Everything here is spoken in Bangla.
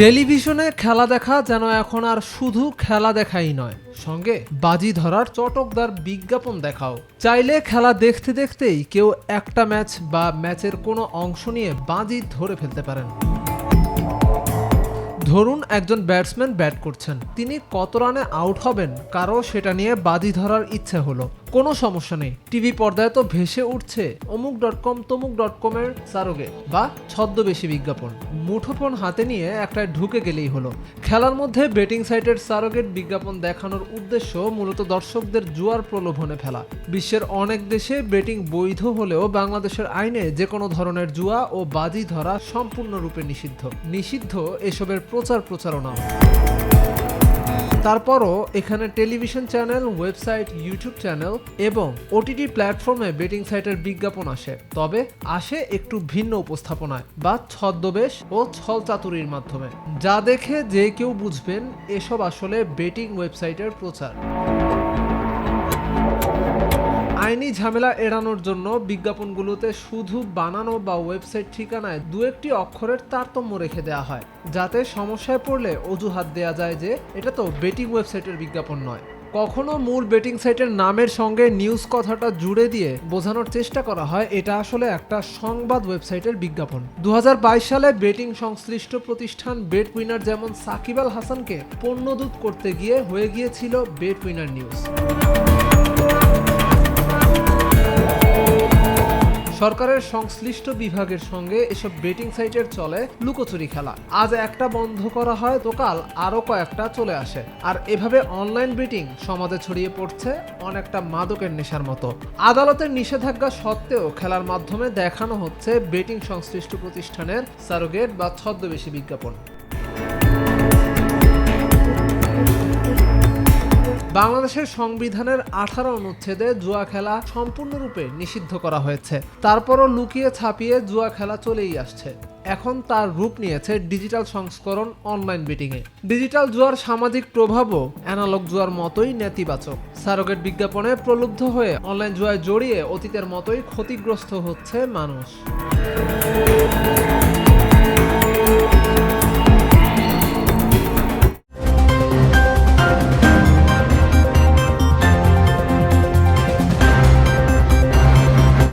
টেলিভিশনে খেলা দেখা যেন এখন আর শুধু খেলা দেখাই নয়, সঙ্গে বাজি ধরার চটকদার বিজ্ঞাপন দেখাও। চাইলে খেলা দেখতে দেখতেই কেউ একটা ম্যাচ বা ম্যাচের কোনো অংশ নিয়ে বাজি ধরে ফেলতে পারেন। ধরুন একজন ব্যাটসম্যান ব্যাট করছেন, তিনি কত রানে আউট হবেন, কারও সেটা নিয়ে বাজি ধরার ইচ্ছে হলো। কোনো সমস্যা নেই। টিভি পর্দায় তো ভেসে উঠছে অমুক ডট কম তমুক ডট কমের সারোগে বা ছদ্মবেশী বিজ্ঞাপন। মুঠোফোন হাতে নিয়ে একটা ঢুকে গেলেই হলো। খেলার মধ্যে বেটিং সাইটের সারোগেট বিজ্ঞাপন দেখানোর উদ্দেশ্য মূলত দর্শকদের জুয়ার প্রলোভনে ফেলা। বিশ্বের অনেক দেশে বেটিং বৈধ হলেও বাংলাদেশের আইনে যে কোনো ধরনের জুয়া ও বাজি ধরা সম্পূর্ণরূপে নিষিদ্ধ। নিষিদ্ধ এসবের প্রচার প্রচারণা। তারপরও এখানে television channel, website, YouTube channel এবং ওটিটি প্ল্যাটফর্মে বেটিং সাইটের বিজ্ঞাপন আসে। তবে আসে একটু ভিন্ন উপস্থাপনায় বা ছদ্মবেশ ও ছল চাতুরির মাধ্যমে। যা দেখে যে কেউ বুঝবেন, এসব আসলে বেটিং ওয়েবসাইটের প্রচার। আইনি ঝামেলা এড়ানোর জন্য বিজ্ঞাপনগুলোতে শুধু বানানো বা ওয়েবসাইট ঠিকানায় দু একটি অক্ষরের তারতম্য রেখে দেওয়া হয়, যাতে সমস্যায় পড়লে অজুহাত দেওয়া যায় যে এটা তো বেটিং ওয়েবসাইটের বিজ্ঞাপন নয়। কখনো মূল বেটিং সাইটের নামের সঙ্গে নিউজ কথাটা জুড়ে দিয়ে বোঝানোর চেষ্টা করা হয়, এটা আসলে একটা সংবাদ ওয়েবসাইটের বিজ্ঞাপন। দু হাজার বাইশ সালে বেটিং সংশ্লিষ্ট প্রতিষ্ঠান বেট উইনার যেমন সাকিব আল হাসানকে পণ্যদূত করতে গিয়ে হয়ে গিয়েছিল বেট উইনার নিউজ। সরকারের সংশ্লিষ্ট বিভাগের সঙ্গে এসব বেটিং সাইটের চলে লুকোচুরি খেলা। আজ একটা বন্ধ করা হয় তো কাল আরও কয়েকটা চলে আসে। আর এভাবে অনলাইন বেটিং সমাজে ছড়িয়ে পড়ছে অনেকটা মাদকের নেশার মতো। আদালতের নিষেধাজ্ঞা সত্ত্বেও খেলার মাধ্যমে দেখানো হচ্ছে বেটিং সংশ্লিষ্ট প্রতিষ্ঠানের সারোগেট বা ছদ্মবেশী বিজ্ঞাপন। বাংলাদেশের সংবিধানের আঠারো অনুচ্ছেদে জুয়া খেলা সম্পূর্ণরূপে নিষিদ্ধ করা হয়েছে। তারপরও লুকিয়ে ছাপিয়ে জুয়া খেলা চলেই আসছে। এখন তার রূপ নিয়েছে ডিজিটাল সংস্করণ অনলাইন বেটিংয়ে ডিজিটাল জুয়ার সামাজিক প্রভাবও অ্যানালগ জুয়ার মতোই নেতিবাচক। সারোগেট বিজ্ঞাপনে প্রলুব্ধ হয়ে অনলাইন জুয়ায় জড়িয়ে অতীতের মতোই ক্ষতিগ্রস্ত হচ্ছে মানুষ।